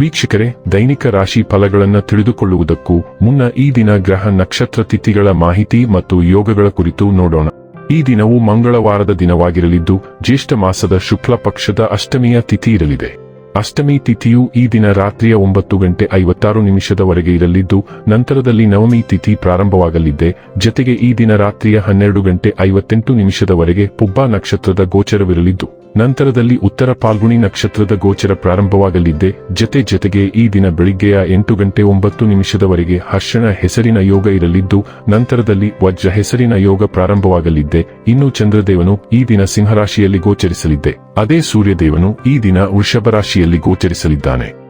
ವೀಕ್ಷಕರೇ, ದೈನಿಕ ರಾಶಿ ಫಲಗಳನ್ನು ತಿಳಿದುಕೊಳ್ಳುವುದಕ್ಕೂ ಮುನ್ನ ಈ ದಿನ ಗ್ರಹ ನಕ್ಷತ್ರ ತಿಥಿಗಳ ಮಾಹಿತಿ ಮತ್ತು ಯೋಗಗಳ ಕುರಿತು ನೋಡೋಣ. ಈ ದಿನವು ಮಂಗಳವಾರದ ದಿನವಾಗಿರಲಿದ್ದು, ಜ್ಯೇಷ್ಠ ಮಾಸದ ಶುಕ್ಲ ಪಕ್ಷದ ಅಷ್ಟಮಿಯ ತಿಥಿ ಇರಲಿದೆ. ಅಷ್ಟಮಿ ತಿಥಿಯು ಈ ದಿನ ರಾತ್ರಿಯ ಒಂಬತ್ತು ಗಂಟೆ ಐವತ್ತಾರು ನಿಮಿಷದವರೆಗೆ ಇರಲಿದ್ದು, ನಂತರದಲ್ಲಿ ನವಮಿ ತಿಥಿ ಪ್ರಾರಂಭವಾಗಲಿದೆ ಜತೆಗೆ ಈ ದಿನ ರಾತ್ರಿಯ ಹನ್ನೆರಡು ಗಂಟೆ ಐವತ್ತೆಂಟು ನಿಮಿಷದವರೆಗೆ ಪುಬ್ಬ ನಕ್ಷತ್ರದ ಗೋಚರವಿರಲಿದ್ದು. ನಂತರದಲ್ಲಿ ಉತ್ತರ ಪಾಲ್ಗುಣಿ ನಕ್ಷತ್ರದ ಗೋಚರ ಪ್ರಾರಂಭವಾಗಲಿದ್ದೆ ಜತೆ ಜತೆಗೆ ಈ ದಿನ ಬೆಳಿಗ್ಗೆಯ ಎಂಟು ಗಂಟೆ ಒಂಬತ್ತು ನಿಮಿಷದವರೆಗೆ ಹರ್ಷಣ ಹೆಸರಿನ ಯೋಗ ಇರಲಿದ್ದು, ನಂತರದಲ್ಲಿ ವಜ್ರ ಹೆಸರಿನ ಯೋಗ ಪ್ರಾರಂಭವಾಗಲಿದ್ದೆ ಇನ್ನು ಚಂದ್ರದೇವನು ಈ ದಿನ ಸಿಂಹರಾಶಿಯಲ್ಲಿ ಗೋಚರಿಸಲಿದ್ದೆ ಅದೇ ಸೂರ್ಯದೇವನು ಈ ದಿನ ವೃಷಭ ರಾಶಿಯಲ್ಲಿ ಗೋಚರಿಸಲಿದ್ದಾನೆ.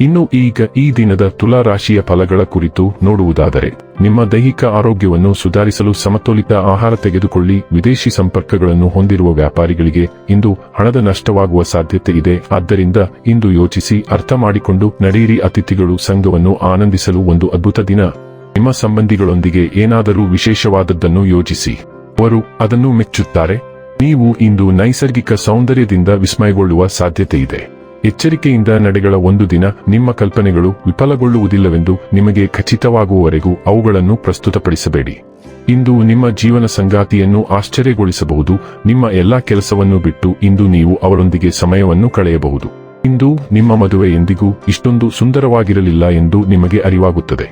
ಇನ್ನು ಈಗ ಈ ದಿನದ ತುಲಾ ರಾಶಿಯ ಫಲಗಳ ಕುರಿತು ನೋಡುವುದಾದರೆ, ನಿಮ್ಮ ದೈಹಿಕ ಆರೋಗ್ಯವನ್ನು ಸುಧಾರಿಸಲು ಸಮತೋಲಿತ ಆಹಾರ ತೆಗೆದುಕೊಳ್ಳಿ, ವಿದೇಶಿ ಸಂಪರ್ಕಗಳನ್ನು ಹೊಂದಿರುವ ವ್ಯಾಪಾರಿಗಳಿಗೆ ಇಂದು ಹಣದ ನಷ್ಟವಾಗುವ ಸಾಧ್ಯತೆ ಇದೆ. ಆದ್ದರಿಂದ ಇಂದು ಯೋಚಿಸಿ ಅರ್ಥ ಮಾಡಿಕೊಂಡು ನಡೆಯಿರಿ. ಅತಿಥಿಗಳು ಸಂಘವನ್ನು ಆನಂದಿಸಲು ಒಂದು ಅದ್ಭುತ ದಿನ. ನಿಮ್ಮ ಸಂಬಂಧಿಗಳೊಂದಿಗೆ ಏನಾದರೂ ವಿಶೇಷವಾದದ್ದನ್ನು ಯೋಚಿಸಿ. ಅವರು ಅದನ್ನು ಮೆಚ್ಚುತ್ತಾರೆ. ನೀವು ಇಂದು ನೈಸರ್ಗಿಕ ಸೌಂದರ್ಯದಿಂದ ವಿಸ್ಮಯಗೊಳ್ಳುವ ಸಾಧ್ಯತೆ ಇದೆ. ಎಚ್ಚರಿಕೆಯಿಂದ ನಡೆಗಳ ಒಂದು ದಿನ ನಿಮ್ಮ ಕಲ್ಪನೆಗಳು ವಿಫಲಗೊಳ್ಳುವುದಿಲ್ಲವೆಂದು ನಿಮಗೆ ಖಚಿತವಾಗುವವರೆಗೂ ಅವುಗಳನ್ನು ಪ್ರಸ್ತುತಪಡಿಸಬೇಡಿ. ಇಂದು ನಿಮ್ಮ ಜೀವನ ಸಂಗಾತಿಯನ್ನು ಆಶ್ಚರ್ಯಗೊಳಿಸಬಹುದು. ನಿಮ್ಮ ಎಲ್ಲಾ ಕೆಲಸವನ್ನು ಬಿಟ್ಟು ಇಂದು ನೀವು ಅವರೊಂದಿಗೆ ಸಮಯವನ್ನು ಕಳೆಯಬಹುದು. ಇಂದು ನಿಮ್ಮ ಮದುವೆ ಎಂದಿಗೂ ಇಷ್ಟೊಂದು ಸುಂದರವಾಗಿರಲಿಲ್ಲ ಎಂದು ನಿಮಗೆ ಅರಿವಾಗುತ್ತದೆ.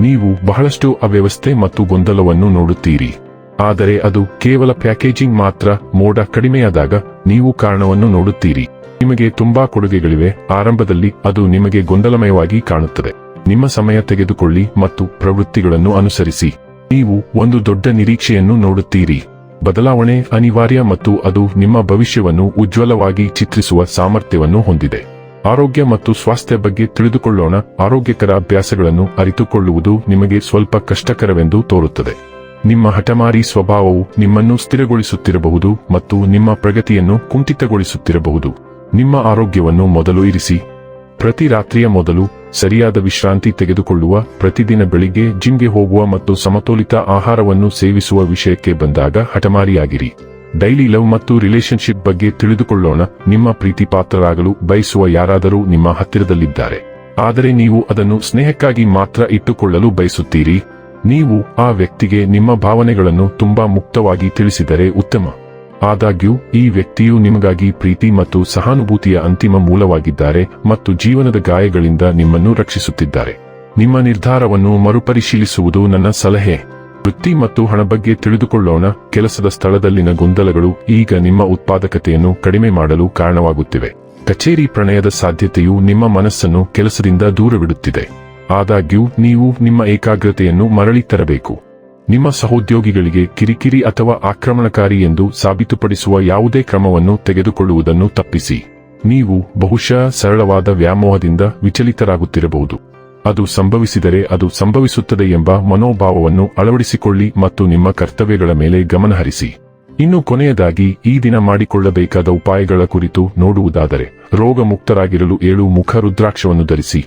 ನೀವು ಬಹಳಷ್ಟು ಅವ್ಯವಸ್ಥೆ ಮತ್ತು ಗೊಂದಲವನ್ನು ನೋಡುತ್ತೀರಿ. ಆದರೆ ಅದು ಕೇವಲ ಪ್ಯಾಕೇಜಿಂಗ್ ಮಾತ್ರ, ಮೋಡ ಕಡಿಮೆಯಾದಾಗ ನೀವು ಕಾರಣವನ್ನು ನೋಡುತ್ತೀರಿ. ನಿಮಗೆ ತುಂಬಾ ಕೊಡುಗೆಗಳಿವೆ, ಆರಂಭದಲ್ಲಿ ಅದು ನಿಮಗೆ ಗೊಂದಲಮಯವಾಗಿ ಕಾಣುತ್ತದೆ. ನಿಮ್ಮ ಸಮಯ ತೆಗೆದುಕೊಳ್ಳಿ ಮತ್ತು ಪ್ರವೃತ್ತಿಗಳನ್ನು ಅನುಸರಿಸಿ. ನೀವು ಒಂದು ದೊಡ್ಡ ನಿರೀಕ್ಷೆಯನ್ನು ನೋಡುತ್ತೀರಿ. ಬದಲಾವಣೆ ಅನಿವಾರ್ಯ ಮತ್ತು ಅದು ನಿಮ್ಮ ಭವಿಷ್ಯವನ್ನು ಉಜ್ವಲವಾಗಿ ಚಿತ್ರಿಸುವ ಸಾಮರ್ಥ್ಯವನ್ನು ಹೊಂದಿದೆ. ಆರೋಗ್ಯ ಮತ್ತು ಸ್ವಾಸ್ಥ್ಯ ಬಗ್ಗೆ ತಿಳಿದುಕೊಳ್ಳೋಣ, ಆರೋಗ್ಯಕರ ಅಭ್ಯಾಸಗಳನ್ನು ಅರಿತುಕೊಳ್ಳುವುದು ನಿಮಗೆ ಸ್ವಲ್ಪ ಕಷ್ಟಕರವೆಂದು ತೋರುತ್ತದೆ. ನಿಮ್ಮ ಹಠಮಾರಿ ಸ್ವಭಾವವು ನಿಮ್ಮನ್ನು ಸ್ಥಿರಗೊಳಿಸುತ್ತಿರಬಹುದು ಮತ್ತು ನಿಮ್ಮ ಪ್ರಗತಿಯನ್ನು ಕುಂಠಿತಗೊಳಿಸುತ್ತಿರಬಹುದು. ನಿಮ್ಮ ಆರೋಗ್ಯವನ್ನು ಮೊದಲು ಇರಿಸಿ. ಪ್ರತಿ ರಾತ್ರಿಯ ಮೊದಲು ಸರಿಯಾದ ವಿಶ್ರಾಂತಿ ತೆಗೆದುಕೊಳ್ಳುವ, ಪ್ರತಿದಿನ ಬೆಳಿಗ್ಗೆ ಜಿಮ್ಗೆ ಹೋಗುವ ಮತ್ತು ಸಮತೋಲಿತ ಆಹಾರವನ್ನು ಸೇವಿಸುವ ವಿಷಯಕ್ಕೆ ಬಂದಾಗ ಹಠಮಾರಿಯಾಗಿರಿ. ಡೈಲಿ ಲವ್ ಮತ್ತು ರಿಲೇಶನ್ಶಿಪ್ ಬಗ್ಗೆ ತಿಳಿದುಕೊಳ್ಳೋಣ. ನಿಮ್ಮ ಪ್ರೀತಿ ಪಾತ್ರರಾಗಲು ಬಯಸುವ ಯಾರಾದರೂ ನಿಮ್ಮ ಹತ್ತಿರದಲ್ಲಿದ್ದಾರೆ. ಆದರೆ ನೀವು ಅದನ್ನು ಸ್ನೇಹಕ್ಕಾಗಿ ಮಾತ್ರ ಇಟ್ಟುಕೊಳ್ಳಲು ಬಯಸುತ್ತೀರಿ. ನೀವು ಆ ವ್ಯಕ್ತಿಗೆ ನಿಮ್ಮ ಭಾವನೆಗಳನ್ನು ತುಂಬಾ ಮುಕ್ತವಾಗಿ ತಿಳಿಸಿದರೆ ಉತ್ತಮ. ಆದಾಗ್ಯೂ, ಈ ವ್ಯಕ್ತಿಯು ನಿಮಗಾಗಿ ಪ್ರೀತಿ ಮತ್ತು ಸಹಾನುಭೂತಿಯ ಅಂತಿಮ ಮೂಲವಾಗಿದ್ದಾರೆ ಮತ್ತು ಜೀವನದ ಗಾಯಗಳಿಂದ ನಿಮ್ಮನ್ನು ರಕ್ಷಿಸುತ್ತಿದ್ದಾರೆ. ನಿಮ್ಮ ನಿರ್ಧಾರವನ್ನು ಮರುಪರಿಶೀಲಿಸುವುದು ನನ್ನ ಸಲಹೆ. ವೃತ್ತಿ ಮತ್ತು ಹಣ ಬಗ್ಗೆ ತಿಳಿದುಕೊಳ್ಳೋಣ. ಕೆಲಸದ ಸ್ಥಳದಲ್ಲಿನ ಗೊಂದಲಗಳು ಈಗ ನಿಮ್ಮ ಉತ್ಪಾದಕತೆಯನ್ನು ಕಡಿಮೆ ಮಾಡಲು ಕಾರಣವಾಗುತ್ತಿವೆ. ಕಚೇರಿ ಪ್ರಣಯದ ಸಾಧ್ಯತೆಯು ನಿಮ್ಮ ಮನಸ್ಸನ್ನು ಕೆಲಸದಿಂದ ದೂರವಿಡುತ್ತಿದೆ. ಆದಾಗ್ಯೂ, ನೀವು ನಿಮ್ಮ ಏಕಾಗ್ರತೆಯನ್ನು ಮರಳಿ ತರಬೇಕು. ನಿಮ್ಮ ಸಹೋದ್ಯೋಗಿಗಳಿಗೆ ಕಿರಿಕಿರಿ ಅಥವಾ ಆಕ್ರಮಣಕಾರಿ ಎಂದು ಸಾಬೀತುಪಡಿಸುವ ಯಾವುದೇ ಕ್ರಮವನ್ನು ತೆಗೆದುಕೊಳ್ಳುವುದನ್ನು ತಪ್ಪಿಸಿ. ನೀವು ಬಹುಶಃ ಸರಳವಾದ ವ್ಯಾಮೋಹದಿಂದ ವಿಚಲಿತರಾಗುತ್ತಿರಬಹುದು. ಅದು ಸಂಭವಿಸಿದರೆ ಅದು ಸಂಭವಿಸುತ್ತದೆ ಎಂಬ ಮನೋಭಾವವನ್ನು ಅಳವಡಿಸಿಕೊಳ್ಳಿ ಮತ್ತು ನಿಮ್ಮ ಕರ್ತವ್ಯಗಳ ಮೇಲೆ ಗಮನಹರಿಸಿ ಇನ್ನು ಕೊನೆಯದಾಗಿ, ಈ ದಿನ ಮಾಡಿಕೊಳ್ಳಬೇಕಾದ ಉಪಾಯಗಳ ಕುರಿತು ನೋಡುವುದಾದರೆ ರೋಗ ಮುಕ್ತರಾಗಿರಲು ಏಳು ಮುಖ ರುದ್ರಾಕ್ಷವನ್ನು ಧರಿಸಿ.